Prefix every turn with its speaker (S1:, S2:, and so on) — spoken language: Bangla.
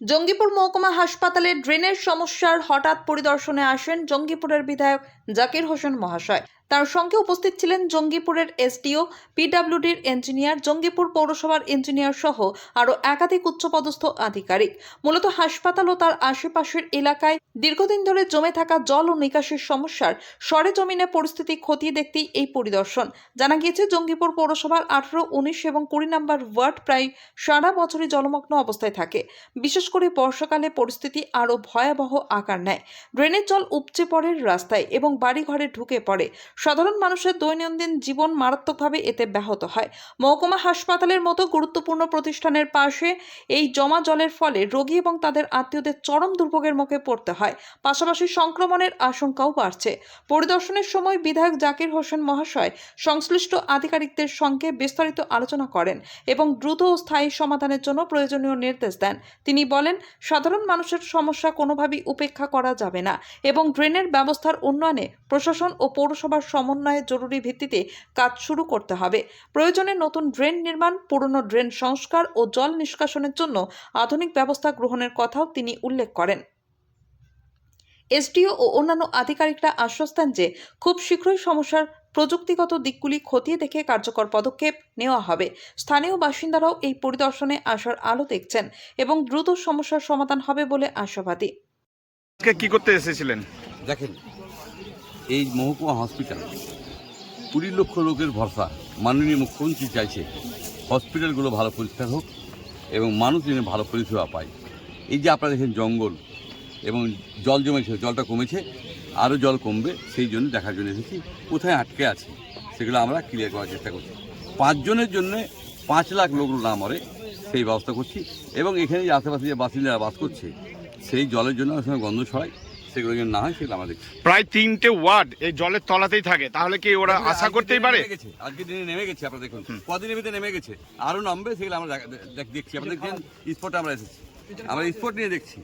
S1: জঙ্গিপুর মহকুমা হাসপাতালে ড্রেনের সমস্যার হঠাৎ পরিদর্শনে আসেন জঙ্গিপুরের বিধায়ক জাকির হোসেন মহাশয়। তার সঙ্গে উপস্থিত ছিলেন জঙ্গিপুরের এসডিও, পিডব্লিউডির ইঞ্জিনিয়ার, জঙ্গিপুর পৌরসভার ইঞ্জিনিয়ার সহ আরও একাধিক উচ্চপদস্থ আধিকারিক। মূলত হাসপাতাল ও তার আশেপাশের এলাকায় দীর্ঘদিন ধরে জমে থাকা জল ও নিকাশের সমস্যার সরেজমিনে পরিস্থিতি খতিয়ে দেখতেই এই পরিদর্শন। জানা গিয়েছে, জঙ্গিপুর পৌরসভার আঠারো, উনিশ এবং কুড়ি নম্বর ওয়ার্ড প্রায় সারা বছরই জলমগ্ন অবস্থায় থাকে। বিশেষ করে বর্ষাকালে পরিস্থিতি আরও ভয়াবহ আকার নেয়। ড্রেনের জল উপচে পড়ে রাস্তায় এবং বাড়িঘরে ঢুকে পড়ে। সাধারণ মানুষের দৈনন্দিন জীবন মারাত্মকভাবে এতে ব্যাহত হয়। মহকুমা হাসপাতালের মতো গুরুত্বপূর্ণ প্রতিষ্ঠানের পাশে এই জমা জলের ফলে রোগী এবং তাদের আত্মীয়দের চরম দুর্ভোগের মুখে পড়তে হয়। পাশাপাশি সংক্রমণের আশঙ্কাও বাড়ছে। পরিদর্শনের সময় বিধায়ক জাকির হোসেন মহাশয় সংশ্লিষ্ট আধিকারিকদের সঙ্গে বিস্তারিত আলোচনা করেন এবং দ্রুত ও স্থায়ী সমাধানের জন্য প্রয়োজনীয় নির্দেশ দেন। তিনি বলেন, সাধারণ মানুষের সমস্যা কোনোভাবেই উপেক্ষা করা যাবে না এবং ড্রেনের ব্যবস্থার উন্নয়নে প্রশাসন ও পৌরসভার সমন্বয়ে জরুরি ভিত্তিতে কাজ শুরু করতে হবে। প্রয়োজনে নতুন ড্রেন নির্মাণ, পুরনো ড্রেন সংস্কার ও জল নিষ্কাশনের জন্য আধুনিক ব্যবস্থা গ্রহণের কথাও তিনি উল্লেখ করেন। এসডিও ও অন্যান্য আধিকারিকরা আশ্বাস দেন যে খুব শীঘ্রই সমস্যার প্রযুক্তিগত দিকগুলি খতিয়ে দেখে কার্যকর পদক্ষেপ নেওয়া হবে। স্থানীয় বাসিন্দারাও এই পরিদর্শনে আসার আলো দেখছেন এবং দ্রুত সমস্যার সমাধান হবে বলে আশাবাদী।
S2: কি করতে এসেছিলেন?
S3: দেখেন, এই মহকুমা হসপিটাল কুড়ি লক্ষ লোকের ভরসা। মাননীয় মুখ্যমন্ত্রী চাইছে হসপিটালগুলো ভালো পরিষ্কার হোক এবং মানুষ যেন ভালো পরিষেবা পায়। এই যে আপনারা দেখেন জঙ্গল এবং জল জমেছে, জলটা কমেছে, আরও জল কমবে, সেই জন্য দেখার জন্য এসেছি। কোথায় আটকে আছে, সেগুলো আমরা ক্লিয়ার করার চেষ্টা করছি। পাঁচজনের জন্য পাঁচ লাখ লোক না মরে, সেই ব্যবস্থা করছি। এবং এখানে যে আশেপাশে যে বাসিন্দারা বাস করছে, সেই জলের জন্য অনেক গন্ধ ছড়ায়। সেগুলো যেন না হয় সেগুলো আমাদের
S2: প্রায় তিনটে ওয়ার্ড এই জলের তলাতেই থাকে। তাহলে কি ওরা আশা করতেই পারে?
S3: আজকে দিনে নেমে গেছে আপনারা দেখুন। কদিনের ভিতরে নেমে গেছে? আরও নামবে সেগুলো আমরা দেখ- দেখ- দেখছি। আপনাদের দেখছেন স্পটে আমরা এসেছি। আমরা স্পট নিয়ে দেখছি।